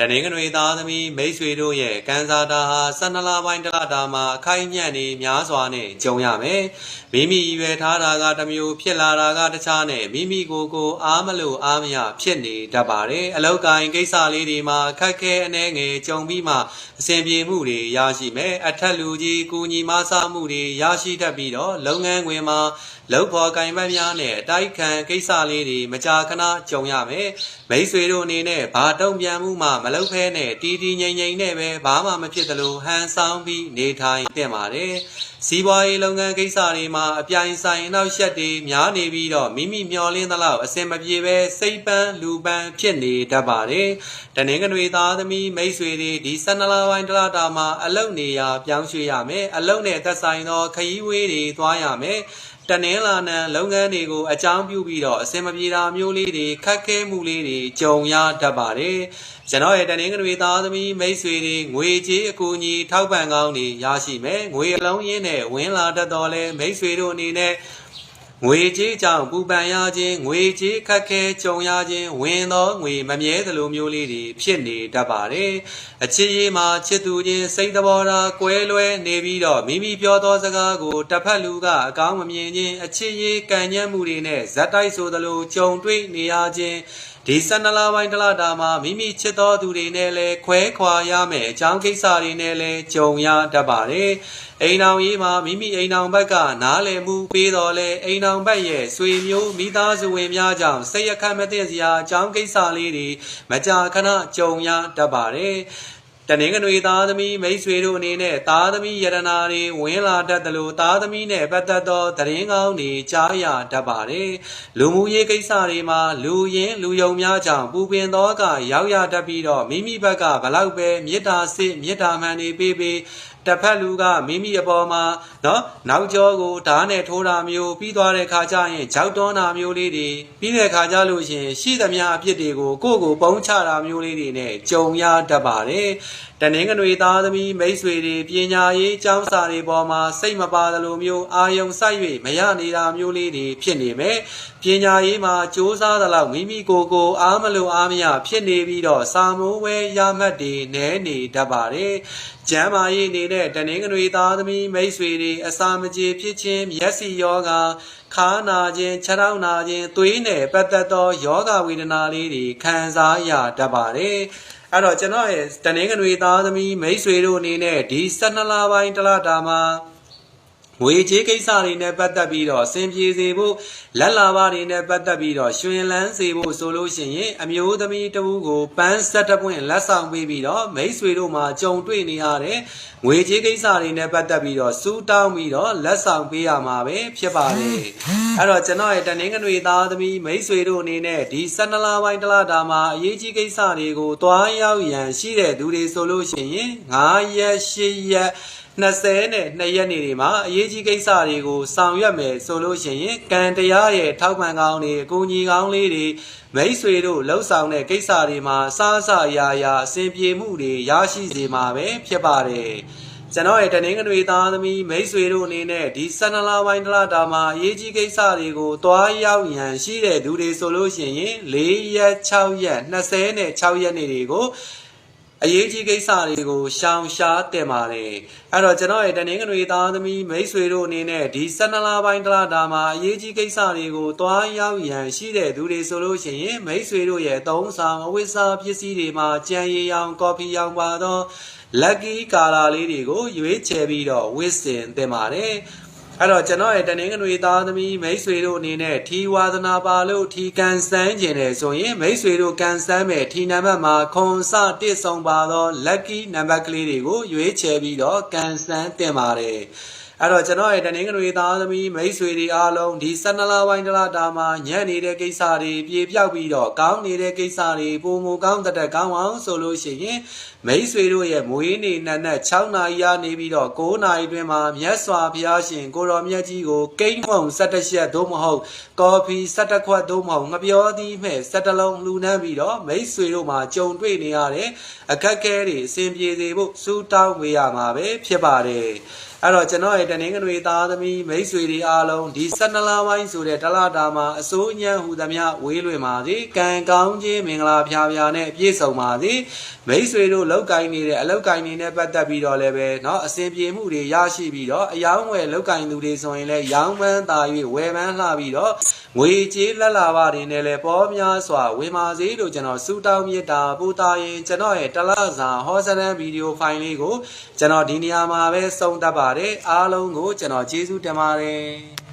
တနင်္ဂနွေသားသမီးမိတ်ဆွေတို့ရဲ့ကံစားတာဟာ12လပိုင်းတစ်လတာမှာအခိုက်ညံ့နေများစွာနဲ့ကြုံရမယ်မိမိရွယ်ထားတာကတစ်မျိုးဖြစ်လာတာကတခြားနဲ့မိမိကိုယ်ကိုအားမလို့အားမရဖြစ်နေတတ်ပါတယ်အလောက်ကိုင်းကိစ္စလေးတွေမှာခက်ခဲအနေငယ်ကြုံပြီးမှအဆင်ပြေမှုတွေရရှိမယ်အထက်လူကြီးကူညီမဆားမှုတွေရရှိတတ်ပြီးတော့လုပ်ငန်းခွင်မှာလုပ်ဖော်ကင်ပတ်များနဲ့အတိုက်ခံကိစ္စလေးတွေမကြာခဏကြုံရမယ်မိတ်ဆွေတို့အနေနဲ့ဘာတုံ့ပြန်မှုမှမလုပ်ဖဲနဲ့တီးတီးငိမ့်ငိမ့်နဲ့ပဲဘာမှမဖြစ်သလိုဟန်ဆောင်ပြီးနေထိုင်တင်ပါတယ်စီးပွားရေးလုပ်ငန်းကိစ္စတွေမှာအပြိုင်ဆိုင်အနောက်ရှက်တွေများနေပြီးတော့မိမိမျောလင်းသလောက်အစင်မပြေပဲစိတ်ပန်းလူပန်းဖြစ်နေတတ်ပါတယ်တနင်္ဂနွေသားသမီးမိတ်ဆွေတွေဒီ12လပိုင်းတလတာမှာအလုံနေရာပြောင်းရွှေ့ရမယ်အလုံနဲ့သက်ဆိုင်သောခရီးဝေးတွေသွားရမယ် တနင်္လာနံလုပ်ငန်းတွေကိုအကြောင်းပြုပြီးတော့အစင်မပြေတာမျိုးလေးတွေခက်ခဲမှုလေးတွေကြုံရတတ်ပါတယ်ကျွန်တော်ရဲ့တနင်္ဂနွေသားသမီးမိတ်ဆွေတွေငွေကြေးအကူအညီထောက်ပံ့ကောင်းတွေရရှိမယ်ငွေအလုံးရင်းနဲ့ဝင်လာတတ်တော်လဲမိတ်ဆွေတို့အနေနဲ့ ငွေကြေးကြောင့်ပူပန်ရခြင်းငွေကြေးခက်ခဲကြုံရခြင်းဝင်သောငွေမမြဲသလိုမျိုးလေးတွေဖြစ်နေတတ်ပါတယ်အချစ်ရေးမှာချစ်သူချင်းစိတ်တဘောထားကွဲလွဲနေပြီးတော့မိမိပြောသောစကားကိုတစ်ဖက်လူကအကောင်းမမြင်ခြင်းအချစ်ရေးကံညမ်းမှုတွေနဲ့ဇက်တိုက်ဆိုသလိုကြုံတွေ့နေရခြင်း ဒီဆန္ဒလာပိုင်းတလတာမှာမိမိချစ်သောသူတွေနဲ့လည်းခွဲခွာရမယ်အကြောင်းကိစ္စတွေနဲ့လည်းကြုံရတတ်ပါတယ်။အိမ်အောင်ရေးမှာမိမိအိမ်အောင်ဘက်ကနားလည်မှုပေးတော်လဲအိမ်အောင်ဘက်ရဲ့ဆွေမျိုးမိသားစုဝင်များကြောင့်စိတ်ရခတ်မသိစရာအကြောင်းကိစ္စလေးတွေမကြာခဏကြုံရတတ်ပါတယ်။ တနင်္ဂနွေသားသမီးမိတ်ဆွေတို့အနေနဲ့သားသမီးယရနာတွေဝင်လာတတ်တယ်လို့သားသမီးနဲ့ပတ်သက်သောသတင်းကောင်းတွေကြားရတတ်ပါတယ်လူမှုရေးကိစ္စတွေမှာလူရင်းလူယုံများကြောင့်ပူပင်သောကရောက်ရတတ်ပြီးတော့မိမိဘက်ကဘလောက်ပဲမေတ္တာစစ်မေတ္တာမှန်နေပေးပေး တစ်ဖက်လူကမိမိအပေါ်မှာနော်နောက်ကျောကိုဓာတ်နဲ့ထိုးတာမျိုးပြီးသွားတဲ့ခါကျရင်ကြောက်တွန်းတာမျိုးလေးတွေပြီးတဲ့ခါကျလို့ရှင်ရှိသမျှအဖြစ်တွေကိုကိုယ့်ကိုပုံချတာမျိုးလေးတွေနဲ့ကြုံရတတ်ပါတယ်တနင်္ဂနွေသားသမီးမိတ်ဆွေတွေပညာရေးကျောင်းစာတွေပေါ်မှာစိတ်မပါသလိုမျိုးအာယုံစိုက်၍မရနေတာမျိုးလေးတွေဖြစ်နေမယ်ပညာရေးမှာစ조사သလောက်မိမိကိုယ်ကိုအားမလို့အားမရဖြစ်နေပြီးတော့စာမိုးဝဲရမှတ်တွေနဲနေတတ်ပါတယ်ကျမ်းမာရေးနေတဲ့တနင်္ဂနွေသားသမီးမိတ်ဆွေတွေအစာမကြေဖြစ်ခြင်းမျက်စိယောဂခါနာခြင်းခြေထောက်နာခြင်းသွေးနဲ့ပတ်သက်သောယောဂဝေဒနာလေးတွေခံစားရတတ်ပါတယ်အဲ့တော့ကျွန်တော်ရဲ့တနင်္ဂနွေသားသမီးမိတ်ဆွေတို့အနေနဲ့ဒီ12လပိုင်းတလတာမှာ ငွေကြေးကိစ္စတွေနဲ့ပတ်သက်ပြီးတော့အဆင်ပြေစေဖို့လက်လာပါတွေနဲ့ပတ်သက်ပြီးတော့ရွှင်လန်းစေဖို့ဆိုလို့ရှိရင်အမျိုးသမီးတဦးကိုပန်းဆက်တပွင့်လက်ဆောင်ပေးပြီးတော့မိတ်ဆွေတို့မှာကြုံတွေ့နေရတဲ့ငွေကြေးကိစ္စတွေနဲ့ပတ်သက်ပြီးတော့စူးတောင်းပြီးတော့လက်ဆောင်ပေးရမှာပဲဖြစ်ပါတယ်အဲ့တော့ကျွန်တော်ရဲ့တနင်္ဂနွေသားသမီးမိတ်ဆွေတို့အနေနဲ့ဒီ12လပိုင်းတလတာမှာအရေးကြီးကိစ္စတွေကိုတွားရောက်ရန်ရှိတဲ့သူတွေဆိုလို့ရှိရင်9ရက်10ရက် 20နဲ့2ရက်နေတွေမှာအရေးကြီးကိစ္စတွေကိုဆောင်ရွက်မယ်ဆိုလို့ရှိရင်ကံတရားရဲ့ထောက်ပံ့ကောင်းတွေအကူအညီကောင်းလေးတွေမိတ်ဆွေတို့လှုပ်ဆောင်တဲ့ကိစ္စတွေမှာစားစရာရာအစဉ်ပြေမှုတွေရရှိစေမှာပဲဖြစ်ပါတယ်ကျွန်တော်ရဲ့တနင်္ဂနွေသားသမီးမိတ်ဆွေတို့အနေနဲ့ဒီ12လပိုင်းတလတာမှာအရေးကြီးကိစ္စတွေကိုတွားရောက်ရန်ရှိတဲ့သူတွေဆိုလို့ရှိရင်4ရက်6ရက်20နဲ့6ရက်နေ့တွေကို အရေးကြီးကိစ္စတွေကိုရှောင်ရှားတင်ပါတယ်အဲ့တော့ကျွန်တော်ရဲ့တနင်္ဂနွေသားသမီးမိတ်ဆွေတို့အနေနဲ့ဒီ12လပိုင်းတလတာမှာအရေးကြီးကိစ္စတွေကိုတွားရောက်ရန်ရှိတဲ့သူတွေဆိုလို့ရှိရင်မိတ်ဆွေတို့ရဲ့သုံးဆောင်အဝိစာပစ္စည်းတွေမှာကြံရည်ရောင်ကော်ဖီရောင်ပါသော lucky ကာလာလေးတွေကိုရွေးချယ်ပြီးတော့ဝစ်စင်တင်ပါတယ် အဲ့တော့ကျွန်တော်ရဲ့တနင်္ဂနွေသားသမီးမိတ်ဆွေတို့အနေနဲ့ထီဝါသနာပါလို့ထီကန်စမ်းကျင်တယ်ဆိုရင်မိတ်ဆွေတို့ကန်စမ်းမဲ့ထီနံပါတ်မှာခွန်စတစ်ဆောင်ပါသော lucky နံပါတ်ကလေးတွေကိုရွေးချယ်ပြီးတော့ကန်စမ်းတင်ပါတယ် အဲ့တော့ကျွန်တော်ရဲ့တနင်္ဂနွေသားသမီးမိတ်ဆွေတွေအားလုံးဒီ12လပိုင်းတလတာမှာညံ့နေတဲ့ကိစ္စတွေပြေပြောက်ပြီးတော့ကောင်းနေတဲ့ကိစ္စတွေပုံမကောင်းတတ်ကောင်းအောင်ဆိုလို့ရှိရင်မိတ်ဆွေတို့ရဲ့မွေးနေ့နံနက်6နာရီရနေပြီးတော့9နာရီတွင်မှာမြတ်စွာဘုရားရှင်ကိုတော်မြတ်ကြီးကိုကိန်းမုံ17ရက်သို့မဟုတ်ကော်ဖီ17ခွက်သို့မဟုတ်ငပြောသီးမဲ့17လုံးလှူနှမ်းပြီးတော့မိတ်ဆွေတို့မှာကြုံတွေ့နေရတဲ့အခက်အခဲတွေအစဉ်ပြေစေဖို့စူးတောင်းပေးရမှာပဲဖြစ်ပါတယ် အဲ့တော့ကျွန်တော်ရဲ့တနင်္ဂနွေသားသမီးမိတ်ဆွေတွေအားလုံးဒီ12လပိုင်းဆိုတဲ့တလတာမှာအစိုးညံဟူသမျှဝေးလွင်ပါစေကံကောင်းခြင်းမင်္ဂလာဖျားဖျားနဲ့ပြည့်စုံပါစေမိတ်ဆွေတို့လောက်ကင်နေတဲ့အလောက်ကင်နေနဲ့ပတ်သက်ပြီးတော့လည်းပဲเนาะအစဉ်ပြေမှုတွေရရှိပြီးတော့အယောင်းဝယ်လောက်ကင်သူတွေဆိုရင်လည်းရောင်းပန်းသာ၍ဝယ်ပန်းလှပြီးတော့ငွေကြေးလက်လာပါတွေနဲ့လည်းပေါ်များစွာဝေမာစေလို့ကျွန်တော်စူတောင်းမြတ်တာပူတာရင်ကျွန်တော်ရဲ့တလစာဟောစရန်ဗီဒီယိုဖိုင်လေးကိုကျွန်တော်ဒီနေရာမှာပဲစုံတက် ပါတယ်အားလုံးကိုကျွန်တော်ကျေးဇူးတင်ပါတယ်